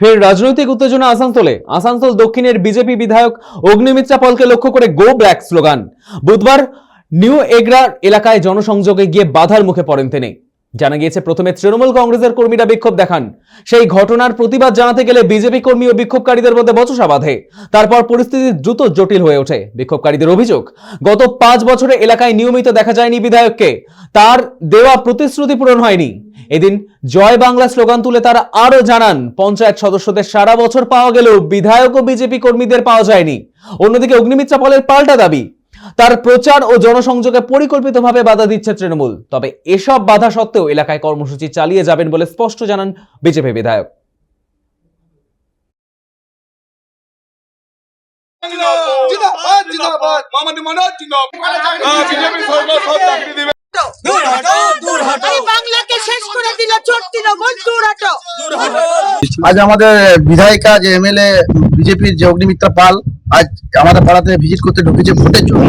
ফের রাজনৈতিক উত্তেজনা আসানসোলে। আসানসোল দক্ষিণের বিজেপি বিধায়ক অগ্নিমিত্রা পলকে লক্ষ্য করে গো ব্ল্যাক স্লোগান বুধবার নিউ এগ্রার এলাকায় জনসংযোগে গিয়ে বাধার মুখে পড়েন তিনি। জানা গিয়েছে, প্রথমে তৃণমূল কংগ্রেসের কর্মীরা বিক্ষোভ দেখান। সেই ঘটনার প্রতিবাদ জানাতে গেলে বিজেপি কর্মী ও বিক্ষোভকারীদের মধ্যে বচসা বাঁধে। তারপর পরিস্থিতি দ্রুত জটিল হয়ে ওঠে। বিক্ষোভকারীদের অভিযোগ, গত পাঁচ বছরে এলাকায় নিয়মিত দেখা যায়নি বিধায়ককে। তার দেওয়া প্রতিশ্রুতি পূরণ হয়নি। এদিন জয় বাংলা স্লোগান তুলে তারা আরও জানান পঞ্চায়েত সদস্যদের সারা বছর পাওয়া গেলেও বিধায়ক ও বিজেপি কর্মীদের পাওয়া যায়নি। অন্যদিকে অগ্নিমিত্রা পলের পাল্টা দাবি। তার প্রচার ও জনসংযোগে পরিকল্পিতভাবে বাধা দিচ্ছে তৃণমূল। তবে এসব বাধা সত্ত্বেও এলাকায় কর্মসূচি চালিয়ে যাবেন বলে স্পষ্ট জানান বিজেপি বিধায়ক। জিন্দাবাদ জিন্দাবাদ মামানি মনোজ জিন্দাবাদ। বিজেপি সরকার সব চাকরি দিবে। আজ আমাদের বিধায়িকা যে এমএলএ বিজেপির যে অগ্নিমিত্রা পাল আজ আমাদের পাড়াতে ভিজিট করতে ঢুকেছে ভোটের জন্য।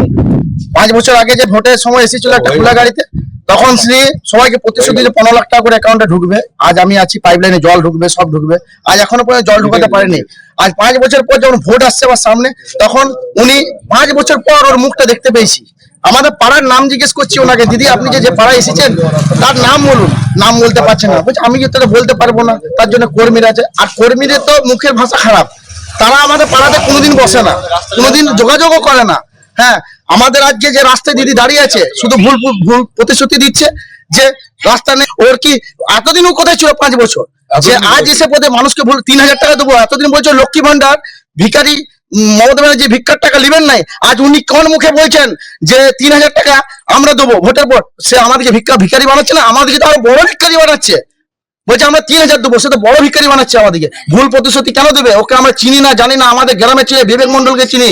পাঁচ বছর আগে যে ভোটের সময় এসেছিল একটা খোলা গাড়িতে তখন শ্রী সবাইকে প্রতিশ্রুতি দিল পনেরো লাখ টাকা করে অ্যাকাউন্টে ঢুকবে। আজ আমি আছি পাইপলাইনে জল ঢুকবে সব ঢুকবে। আজ এখনও পর্যন্ত জল ঢুকাতে পারেনি। আজ পাঁচ বছর পর যখন ভোট আসছে আমার সামনে তখন উনি পাঁচ বছর পর ওর মুখটা দেখতে পেয়েছি। আমাদের পাড়ার নাম জিজ্ঞেস করছি ওনাকে দিদি আপনি যে পাড়ায় এসেছেন তার নাম বলুন। নাম বলতে পারছেন না। বলছে আমি তাহলে বলতে পারব না? তার জন্য কর্মীরা আছে। আর কর্মীদের তো মুখের ভাষা খারাপ। তারা আমাদের পাড়াতে কোনোদিন বসে না কোনোদিন যোগাযোগও করে না। হ্যাঁ আমাদের আজকে যে রাস্তায় দিদি দাঁড়িয়ে আছে শুধু ভুল ভুল- প্রতিশ্রুতি দিচ্ছে যে রাস্তা নেই। ওর কি এতদিন ও কোথায় ছিল পাঁচ বছর? যে আজ এসে পথে মানুষকে ভুল তিন হাজার টাকা দেবো। এতদিন বলছো লক্ষ্মী ভান্ডার ভিখারি উম, মমতা ব্যানার্জি ভিক্ষার টাকা নেবেন নাই, আজ উনি কোন মুখে বলছেন যে তিন হাজার টাকা আমরা দেবো ভোটের পর? সে আমাদেরকে ভিক্ষা ভিক্ষারি বানাচ্ছে না আমাদেরকে তো আরও বড় ভিক্ষারি বানাচ্ছে। বলছে আমরা তিন হাজার দেবো, সে তো বড় ভিক্ষারি বানাচ্ছে আমাদেরকে। ভুল প্রতিশ্রুতি কেন দেবে? ওকে আমরা চিনি না, জানি না, আমাদের গ্রামের ছেলে বিবেক মন্ডলকে চিনি।